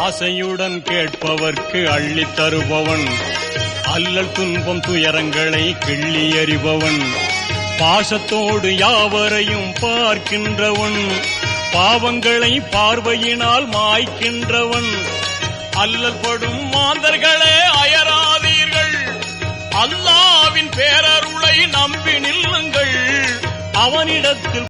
ஆசையுடன் கேட்பவர்க்கு அள்ளித் தருபவன். அல்லல் துன்பம் துயரங்களை கிள்ளி எறிபவன். பாசத்தோடு யாவரையும் பார்க்கின்றவன். பாவங்களை பார்வையினால் மாய்க்கின்றவன். அல்லல் படும் மாந்தர்களே அயராதீர்கள். அல்லாவின் பேரருளை நம்பி நில்லுங்கள். அவனிடத்தில்